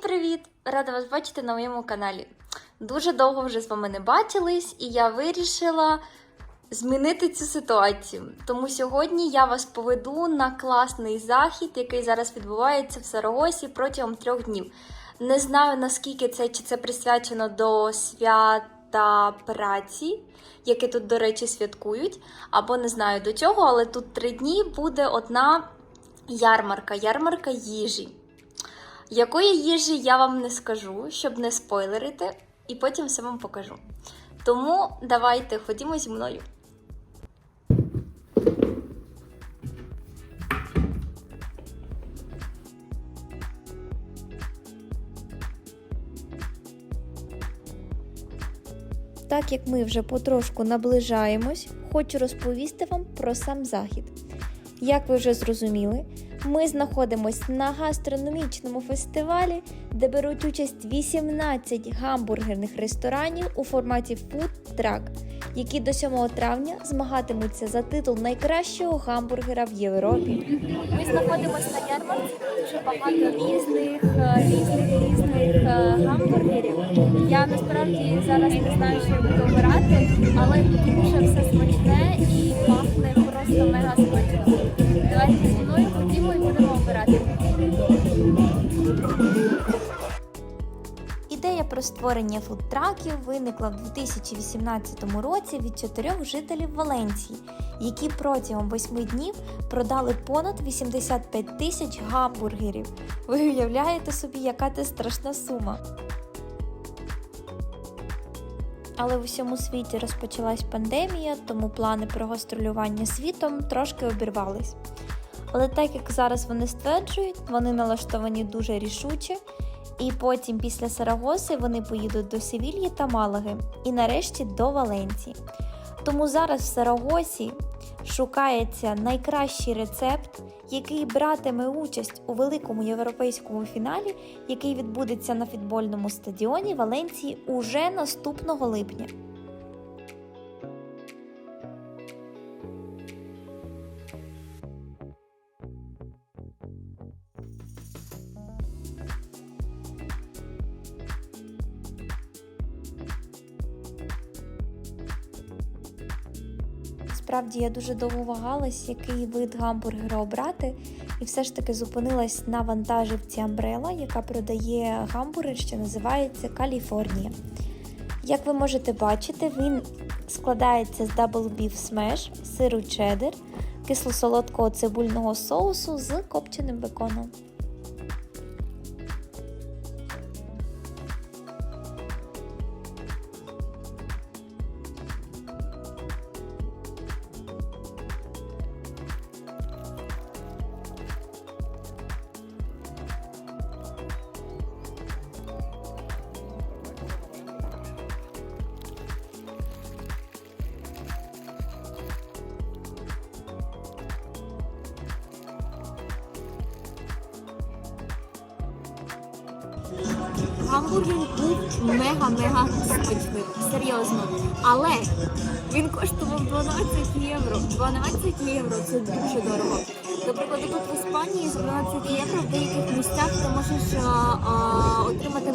привіт! Рада вас бачити на моєму каналі. Дуже довго вже з вами не бачились, і я вирішила змінити цю ситуацію. Тому сьогодні я вас поведу на класний захід, який зараз відбувається в Сарагосі протягом трьох днів. Не знаю наскільки це чи це присвячено до свята праці, яке тут, до речі, святкують, або не знаю до чого, але тут три дні буде одна ярмарка, ярмарка їжі. Якої їжі я вам не скажу, щоб не спойлерити, і потім все вам покажу. Тому давайте ходімо зі мною. Так як ми вже потрошку наближаємось, хочу розповісти вам про сам захід. Як ви вже зрозуміли, ми знаходимося на гастрономічному фестивалі, де беруть участь 18 гамбургерних ресторанів у форматі Food Truck, які до 7 травня змагатимуться за титул найкращого гамбургера в Європі. Ми знаходимося на ярмарці, дуже багато різних, е, різних, різних е, гамбургерів. Я насправді зараз не знаю, що буду обирати, але дуже все смачне і пахне про створення фудтраків виникла в 2018 році від чотирьох жителів Валенції, які протягом восьми днів продали понад 85 тисяч гамбургерів. Ви уявляєте собі, яка це страшна сума? Але в усьому світі розпочалась пандемія, тому плани про гастролювання світом трошки обірвались. Але так як зараз вони стверджують, вони налаштовані дуже рішуче, і потім після Сарагоси вони поїдуть до Севільї та Малаги і нарешті до Валенції. Тому зараз в Сарагосі шукається найкращий рецепт, який братиме участь у великому європейському фіналі, який відбудеться на футбольному стадіоні Валенції уже наступного липня. Справді я дуже довго вагалась, який вид гамбургера обрати, і все ж таки зупинилась на вантажівці Umbrella, яка продає гамбургер, що називається Каліфорнія. Як ви можете бачити, він складається з Double Beef Smash, сиру чеддер, кисло-солодкого цибульного соусу з копченим беконом. Гамбургер був мега-мега смачним, серйозно. Але він коштував 12 євро. 12 євро це дуже дорого. До прикладу, тут в Іспанії за 12 євро в деяких місцях ти можеш а, а, отримати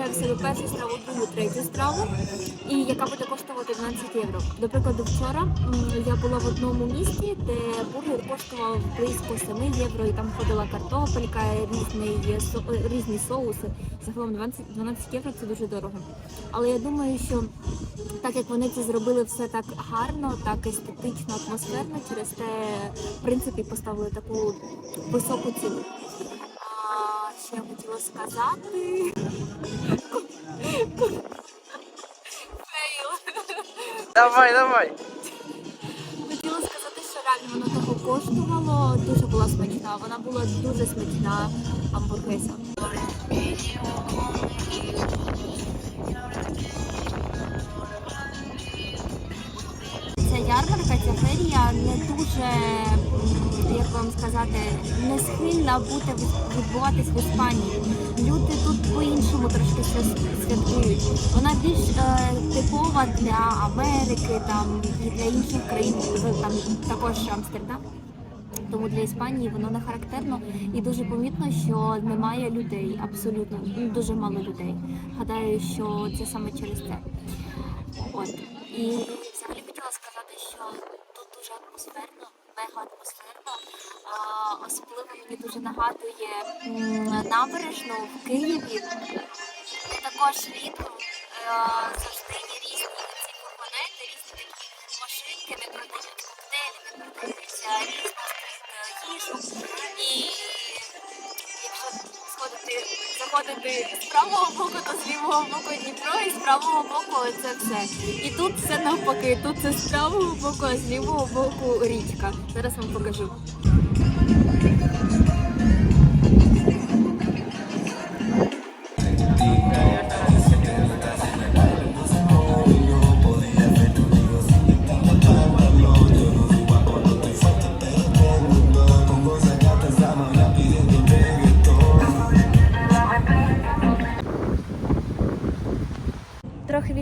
включає в себе першу страву, другу, третю страву, і яка буде коштувати 12 євро. До прикладу, вчора я була в одному місті, де бургер коштував близько 7 євро, і там ходила картопелька, різний, со- е, різні соуси. Загалом 12, 12 євро це дуже дорого. Але я думаю, що так як вони це зробили все так гарно, так естетично, атмосферно, через те, в принципі, поставили таку високу ціну. Що я хотіла сказати? Фейл. Давай, давай. Хотіла сказати, що реально воно того коштувало, дуже була смачна. Вона була дуже смачна гамбургеса. Ярмарка, ця ферія не дуже, як вам сказати, не схильна бути відбуватись в Іспанії. Люди тут по-іншому трошки свя- святкують. Вона більш е, типова для Америки там для інших країн, там також Амстердам. Тому для Іспанії воно не характерно і дуже помітно, що немає людей, абсолютно ну, дуже мало людей. Гадаю, що це саме через це. От і взагалі хотіла сказати, що тут дуже атмосферно, мега атмосферно. А, особливо мені дуже нагадує набережну в Києві. Також літом е, завжди є різні ці фургонети, різні такі машинки, де продають коктейлі, де продаються різну їжу. І якщо сходити, заходити з правого боку, то з лівого боку Дніпро, і з правого боку це все. І тут все навпаки, тут це з правого боку, а з лівого боку річка. Зараз вам покажу.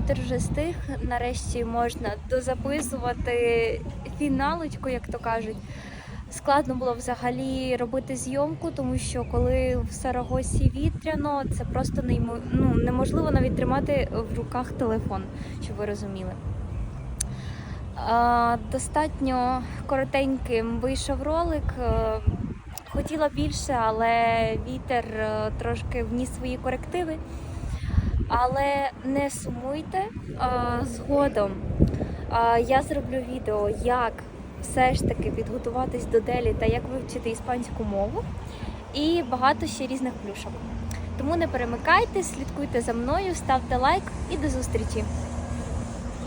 Трохи вітер вже стих. Нарешті можна дозаписувати фіналочку, як то кажуть. Складно було взагалі робити зйомку, тому що коли в Сарагосі вітряно, це просто неймо... ну, неможливо навіть тримати в руках телефон, щоб ви розуміли. А, достатньо коротеньким вийшов ролик. Е, Хотіла більше, але вітер е, трошки вніс свої корективи. Але не сумуйте. А, Згодом а, я зроблю відео, як все ж таки підготуватись до делі та як вивчити іспанську мову, і багато ще різних плюшок. Тому не перемикайте, слідкуйте за мною, ставте лайк і до зустрічі!